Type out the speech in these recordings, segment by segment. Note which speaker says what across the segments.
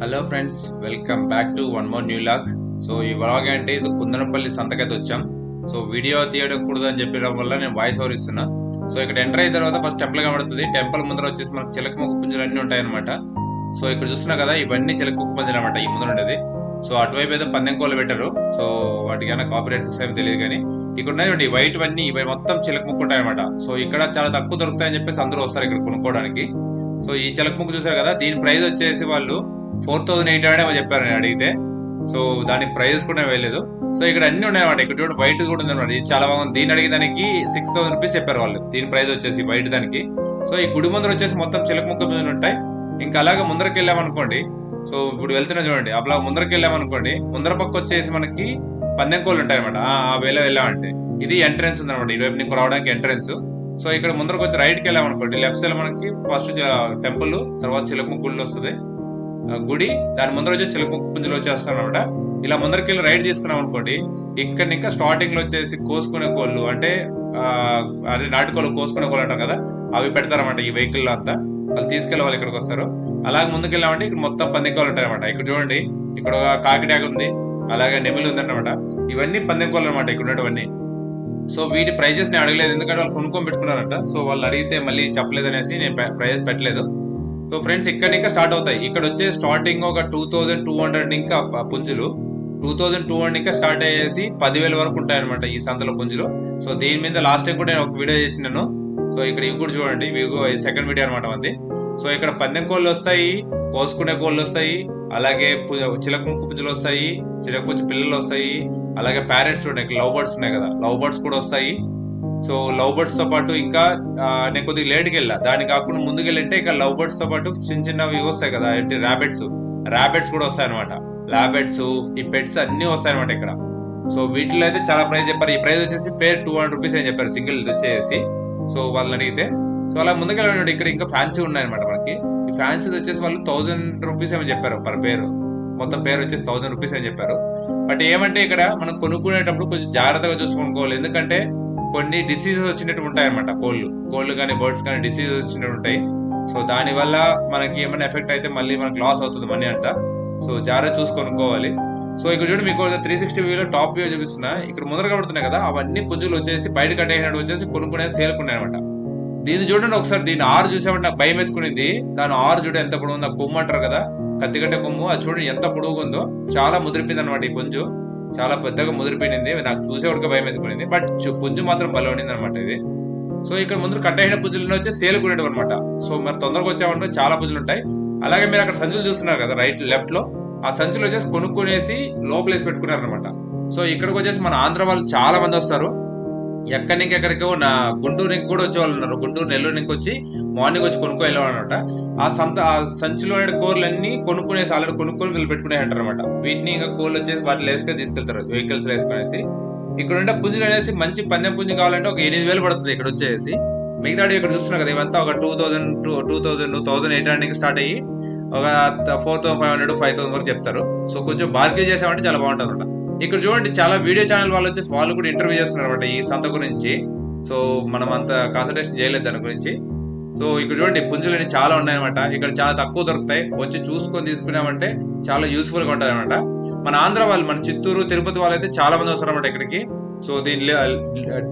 Speaker 1: Hello friends welcome back to one more new log so ఈ vlog అంటే ఇది కుందనపల్లి సంతకైతే వచ్చాం. సో వీడియో తీయకూడదు అని చెప్పడం వల్ల నేను వాయిస్ ఓవర్ ఇస్తున్నా. సో ఇక్కడ ఎంటర్ అయిన తర్వాత ఫస్ట్ టెంపుల్ కనబడుతుంది. టెంపుల్ ముందర వచ్చేసి మనకు చిలక ముక్కు పుంజులు అన్ని ఉంటాయన్నమాట. సో ఇక్కడ చూస్తున్నా కదా ఇవన్నీ చిలక ముక్కు పుంజులు అనమాట ఈ ముందర ఉండేది. సో అటువైపు అయితే పందెం కోళ్ళు పెట్టారు. సో వాటికి ఏమైనా కాపీరైట్ సిస్టమ్ తెలియదు కానీ ఇక్కడ ఉన్నాయి వైట్ అన్ని ఇవి మొత్తం చిలక ముక్కు ఉంటాయి అనమాట సో ఇక్కడ చాలా తక్కువ దొరుకుతాయని చెప్పేసి అందరూ వస్తారు ఇక్కడ కొనుక్కోవడానికి. సో ఈ చిలక ముక్కు చూసారు కదా దీని ప్రైస్ వచ్చేసి వాళ్ళు ఫోర్ థౌసండ్ ఎయిట్ హండ్రెడ్ ఏమో చెప్పారు నేను అడిగితే. సో దానికి ప్రైజెస్ కూడా వేయలేదు. సో ఇక్కడ అన్ని ఉన్నాయన్నమాట ఇక్కడ చూడండి వైట్ కూడా ఉంది ఇది చాలా బాగుంది. దీని అడిగే దానికి సిక్స్ థౌసండ్ రూపీస్ చెప్పారు వాళ్ళు. దీని ప్రైస్ వచ్చేసి వైట్ దానికి. సో ఈ గుడి ముందర వచ్చేసి మొత్తం చిలక ముక్క మీద ఉంటాయి. ఇంకా అలాగే ముందరకి వెళ్ళామనుకోండి సో ఇప్పుడు వెళ్తున్నా చూడండి. అలా ముందరకి వెళ్ళామనుకోండి ముందర పక్క వచ్చేసి మనకి పందెం కోళ్ళు ఉంటాయి అనమాట ఆ వేళ వెళ్ళామంటే. ఇది ఎంట్రెన్స్ ఉంది అనమాట ఇటువైపు నీకు రావడానికి ఎంట్రెన్స్. సో ఇక్కడ ముందరకు వచ్చి రైట్కి వెళ్ళామనుకోండి లెఫ్ట్ సైడ్ మనకి ఫస్ట్ టెంపుల్ తర్వాత చిలక గుళ్ళు వస్తుంది. గుడి దాని ముందర వచ్చేసి చిలకముక్క పుంజులు వచ్చేస్తాం అనమాట ఇలా ముందరికి వెళ్ళి రైడ్ తీసుకున్నాం అనుకోండి ఇక్కడ ఇంకా స్టార్టింగ్లో వచ్చేసి కోసుకునే కోళ్ళు అంటే అదే నాటుకోళ్ళు కోసుకునే కోళ్ళు అంటాం కదా అవి పెడతారన్నమాట ఈ వెహికల్లో అంతా. వాళ్ళు తీసుకెళ్ళి వాళ్ళు ఇక్కడికి వస్తారు. అలాగే ముందుకెళ్ళామంటే ఇక్కడ మొత్తం పందెంకోళ్ళు ఉంటాయి అనమాట ఇక్కడ చూడండి ఇక్కడ ఒక కాకిటాక ఉంది అలాగే నెమిలి ఉందన్నమాట. ఇవన్నీ పందెంకోళ్ళు అనమాట ఇక్కడ ఉన్నటువంటి సో వీటి ప్రైజెస్ నేను అడగలేదు ఎందుకంటే వాళ్ళు కొనుక్కొని పెట్టుకున్నారంట. సో వాళ్ళు అడిగితే మళ్ళీ చెప్పలేదు అనేసి నేను ప్రైజెస్ పెట్టలేదు. సో ఫ్రెండ్స్ ఇక్కడ ఇంకా స్టార్ట్ అవుతాయి. ఇక్కడ వచ్చే స్టార్టింగ్ ఒక టూ థౌజండ్ టూ హండ్రెడ్ ఇంకా పుంజులు. టూ థౌజండ్ టూ హండ్రెడ్ ఇంకా స్టార్ట్ అయ్యేసి పదివేల వరకు ఉంటాయి అనమాట ఈ సంతలో పుంజులు. సో దీని మీద లాస్ట్ టైం కూడా నేను ఒక వీడియో చేసినాను. సో ఇక్కడ ఇవి కూడా చూడండి. ఇవి సెకండ్ వీడియో అనమాట మంది. సో ఇక్కడ పందెం కోళ్ళు వస్తాయి కోసుకునే కోళ్ళు వస్తాయి అలాగే పు- చిలక ముక్కు పుంజులు వస్తాయి చిలక పిల్లలు వస్తాయి అలాగే ప్యారెట్స్ ఉన్నాయి లవ్ బర్డ్స్ ఉన్నాయి కదా. లవ్ బర్డ్స్ కూడా వస్తాయి. సో లవ్ బర్డ్స్తో పాటు ఇంకా నేను కొద్దిగా లేట్కి వెళ్ళా. దాని కాకుండా ముందుకు ఇంకా లవ్ బర్డ్స్తో పాటు చిన్న చిన్నవి వస్తాయి కదా ఏంటి ర్యాబిట్స్ ర్యాబిట్స్ కూడా వస్తాయి అనమాట ల్యాబెట్స్ ఈ పెట్స్ అన్ని వస్తాయి అనమాట ఇక్కడ. సో వీటిలో అయితే చాలా ప్రైస్ చెప్పారు. ఈ ప్రైస్ వచ్చేసి పేర్ టూ హండ్రెడ్ రూపీస్ అని చెప్పారు సింగిల్ వచ్చేసి. సో వాళ్ళని అడిగితే సో అలా ముందుకు ఇక్కడ ఇంకా ఫ్యాన్సీ ఉన్నాయన్నమాట మనకి. ఈ ఫ్యాన్సీ వచ్చేసి వాళ్ళు థౌసండ్ రూపీస్ ఏమని చెప్పారు పర్ పేరు మొత్తం పేరు వచ్చేసి థౌసండ్ రూపీస్ అని చెప్పారు. బట్ ఏమంటే ఇక్కడ మనం కొనుక్కునేటప్పుడు కొంచెం జాగ్రత్తగా చూసుకోవాలి. ఎందుకంటే కొన్ని డిసీజెస్ వచ్చినట్టు ఉంటాయి అనమాట కోళ్ళు. కోళ్ళు కానీ బర్డ్స్ కానీ డిసీజెస్ వచ్చినట్టు ఉంటాయి. సో దాని వల్ల మనకి ఏమైనా ఎఫెక్ట్ అయితే మళ్ళీ మనకి లాస్ అవుతుంది మనీ అంట సో జాగ్రత్త చూసి కొనుక్కోవాలి. సో ఇక్కడ చూడండి మీకు త్రీ సిక్స్టీ వ్యూలో టాప్ వ్యూ చూపిస్తున్నా. ఇక్కడ ముందర కడుతున్నాయి కదా అవన్నీ పుంజులు వచ్చేసి బయట కట్టేసినట్టు వచ్చేసి కొనుక్కునే సేలుకున్నాయి అనమాట దీన్ని చూడండి ఒకసారి దీని ఆరు చూసామంటే నాకు భయం ఎత్తుకునింది. దాని ఆరు చూడ ఎంత పొడుగు ఉందో కొమ్ము అంటారు కదా కత్తికట్టే కొమ్ము అది చూడండి ఎంత పొడవుగా ఉందో. చాలా ముదిరిపోయింది అనమాట ఈ పుంజు. చాలా పెద్దగా ముదిరిపోయింది. నాకు చూసే ఉడక భయం ఎత్తుకునింది బట్ పుంజు మాత్రం బలం ఉండింది అనమాట ఇది. సో ఇక్కడ ముందు కట్ అయిన పుంజులు వచ్చి సేల్ కూడా అనమాట సో మరి తొందరగా వచ్చామంటే చాలా పుంజులు ఉంటాయి. అలాగే మీరు అక్కడ సంచులు చూస్తున్నారు కదా రైట్ లెఫ్ట్లో. ఆ సంచులు వచ్చేసి కొనుక్కునేసి లోపలేసి పెట్టుకున్నారు అనమాట సో ఇక్కడికి వచ్చేసి మన ఆంధ్ర వాళ్ళు చాలా మంది వస్తారు. ఎక్కడి నుంచి ఎక్కడికో నా గుంటూరు నుంచి కూడా వచ్చే వాళ్ళు ఉన్నారు. గుంటూరు నెల్లూరు నుంచి వచ్చి మార్నింగ్ వచ్చి కొనుక్కో వెళ్ళామన్నమాట ఆ సంత ఆ సంచిలో కూరలన్నీ కొనుక్కునేసి ఆల్రెడీ కొనుక్కొని వీళ్ళు పెట్టుకునే అంటారు అనమాట వీటిని ఇంకా కూరలు వచ్చేసి వాటిలో వేసుకొని తీసుకెళ్తారు. వెహికల్స్ వేసుకునేసి. ఇక్కడ ఉండే పుంజులు అనేసి మంచి పందెం పుంజు కావాలంటే ఒక ఎనిమిది వేలు పడుతుంది ఇక్కడ వచ్చేసి. మిగతాడు ఇక్కడ చూస్తున్నారు కదా ఇవంతా ఒక two thousand two two thousand thousand eight hundred start అయ్యి ఒక four thousand five hundred five thousand వరకు చెప్తారు. సో కొంచెం బార్గెన్ చేసామంటే చాలా బాగుంటుంది ఇక్కడ చూడండి చాలా వీడియో ఛానల్ వాళ్ళు వచ్చేసి వాళ్ళు కూడా ఇంటర్వ్యూ చేస్తున్నారు అనమాట ఈ సంత గురించి. సో మనం అంత కాన్సన్ట్రేషన్ చేయలేదు దాని గురించి. సో ఇక్కడ చూడండి పుంజులు చాలా ఉన్నాయన్నమాట. ఇక్కడ చాలా తక్కువ దొరుకుతాయి. వచ్చి చూసుకొని తీసుకున్నామంటే చాలా యూస్ఫుల్గా ఉంటుంది అనమాట మన ఆంధ్ర వాళ్ళు మన చిత్తూరు తిరుపతి వాళ్ళు అయితే చాలా మంది వస్తారు అనమాట ఇక్కడికి. సో దీని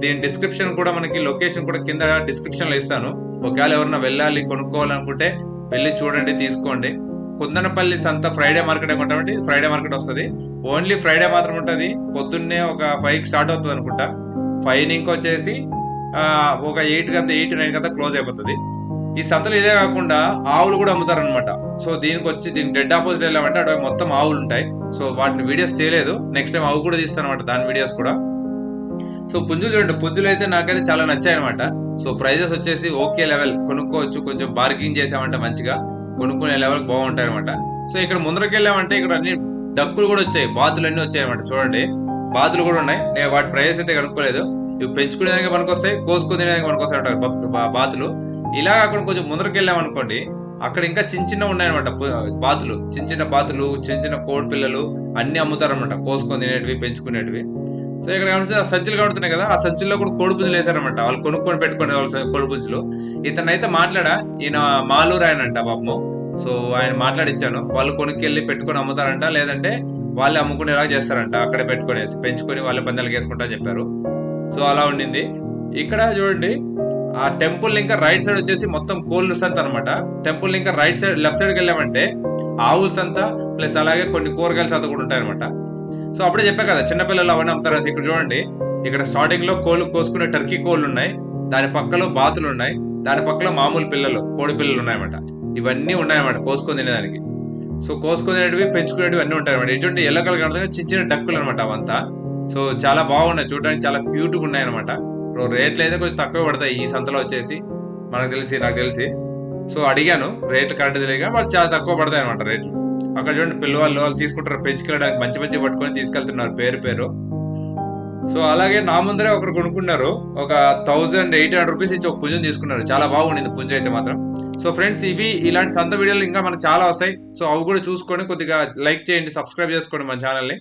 Speaker 1: దీని డిస్క్రిప్షన్ కూడా మనకి లొకేషన్ కూడా కింద డిస్క్రిప్షన్లో ఇస్తాను. ఒకవేళ ఎవరైనా వెళ్ళాలి కొనుక్కోవాలనుకుంటే వెళ్ళి చూడండి తీసుకోండి. కుందనపల్లి సంత ఫ్రైడే మార్కెట్ అనుకుంటామంటే ఫ్రైడే మార్కెట్ వస్తుంది. ఓన్లీ ఫ్రైడే మాత్రం ఉంటుంది. పొద్దున్నే ఒక ఫైవ్కి స్టార్ట్ అవుతుంది అనుకుంటా. ఫైవ్ నుంచి వచ్చేసి ఒక ఎయిట్ కంతా ఎయిట్ నైన్ కంతా క్లోజ్ అయిపోతుంది. ఈ సంతలో ఇదే కాకుండా ఆవులు కూడా అమ్ముతారనమాట సో దీనికి వచ్చి దీని డెడ్ ఆపోజిట్ వెళ్ళామంటే అక్కడ మొత్తం ఆవులు ఉంటాయి. సో వాటిని వీడియోస్ చేయలేదు. నెక్స్ట్ టైం ఆవు కూడా తీస్తాను అనమాట దాని వీడియోస్ కూడా. సో పుంజులు చూడండి. పుంజులు అయితే నాకైతే చాలా నచ్చాయి అనమాట సో ప్రైజెస్ వచ్చేసి ఓకే లెవెల్. కొనుక్కోవచ్చు. కొంచెం బార్గింగ్ చేసామంటే మంచిగా. కొనుక్కునే లెవెల్ బాగుంటాయి అనమాట సో ఇక్కడ ముందరకెళ్ళామంటే ఇక్కడ అన్ని డక్కులు కూడా వచ్చాయి. బాతులు అన్ని వచ్చాయి అనమాట చూడండి. బాతులు కూడా ఉన్నాయి. నేను వాటి ప్రైజెస్ అయితే కనుక్కోలేదు. ఇవి పెంచుకునేదానికి పనికొస్తాయి కోసుకునేదానికి పనికొస్తాయి అంటారు బా- బాతులు. ఇలా కాకుండా కొంచెం ముందరకెళ్ళాం అనుకోండి అక్కడ ఇంకా చిన్న చిన్న ఉన్నాయన్నమాట బాతులు. చిన్న చిన్న బాతులు చిన్న చిన్న కోడి పిల్లలు అన్ని అమ్ముతారన్నమాట. కోసుకొని తినేటివి పెంచుకునేటివి. సో ఇక్కడ కనిపిస్తే ఆ సంచులు కడుతున్నాయి కదా ఆ సంచుల్లో కూడా కోడి పుంజులు వేసారనమాట వాళ్ళు కొనుక్కొని పెట్టుకునే వాళ్ళు కోడి పుంజులు. ఇతను అయితే మాట్లాడా ఈయన మాలూరు ఆయన అంట పాపము. సో ఆయన మాట్లాడిచ్చాను. వాళ్ళు కొనుక్కెళ్ళి పెట్టుకొని అమ్ముతారంట లేదంటే వాళ్ళే అమ్ముకునేలా చేస్తారంట అక్కడే పెట్టుకునేసి పెంచుకొని వాళ్ళే పందాలకు వేసుకుంటా అని చెప్పారు. సో అలా ఉండింది. ఇక్కడ చూడండి ఆ టెంపుల్ ఇంకా రైట్ సైడ్ వచ్చేసి మొత్తం కోళ్ళు సంత అనమాట టెంపుల్ ఇంకా రైట్ సైడ్ లెఫ్ట్ సైడ్కి వెళ్ళామంటే ఆవుల సంత ప్లస్ అలాగే కొన్ని కూరగాయల సంత కూడా ఉంటాయన్నమాట. సో అప్పుడే చెప్పా కదా చిన్నపిల్లలు అవన్నీ అమ్ముతారు ఇక్కడ చూడండి ఇక్కడ స్టార్టింగ్లో కోళ్ళు కోసుకునే టర్కీ కోళ్ళు ఉన్నాయి దాని పక్కలో బాతులు ఉన్నాయి దాని పక్కలో మామూలు పిల్లలు కోడి పిల్లలు ఉన్నాయన్నమాట. ఇవన్నీ ఉన్నాయన్నమాట కోసుకొని తినేదానికి. సో కోసుకొని తినేటివి పెంచుకునేటివి అన్నీ ఉంటాయి అనమాట ఎటువంటి ఎల్లో కలర్ కనబడుతుంది చిన్న చిన్న డక్కులు అనమాట అవంతా. సో చాలా బాగున్నాయి చూడడానికి చాలా క్యూట్గా ఉన్నాయి అనమాట రేట్లు అయితే కొంచెం తక్కువ పడతాయి ఈ సంతలో వచ్చేసి. మనకు తెలిసి నాకు తెలిసి. సో అడిగాను రేట్లు కరెక్ట్ తెలియక వాళ్ళు చాలా తక్కువ పడతాయి అనమాట రేట్లు. అక్కడ చూడండి పిల్లవాళ్ళు వాళ్ళు తీసుకుంటారు పెంచుకెళ్ళడానికి మంచి మంచి పట్టుకొని తీసుకెళ్తున్నారు పేరు పేరు. సో అలాగే నా ముందరే ఒకరు కొనుక్కున్నారు ఒక థౌజండ్ ఎయిట్ హండ్రెడ్ రూపీస్ ఇచ్చి ఒక పుంజం తీసుకున్నారు. చాలా బాగుండింది పుంజ అయితే మాత్రం. సో ఫ్రెండ్స్ ఇవి ఇలాంటి సంత వీడియోలు ఇంకా మనకు చాలా వస్తాయి. సో అవి కూడా చూసుకొని కొద్దిగా లైక్ చేయండి సబ్స్క్రైబ్ చేసుకోండి మన ఛానల్ని.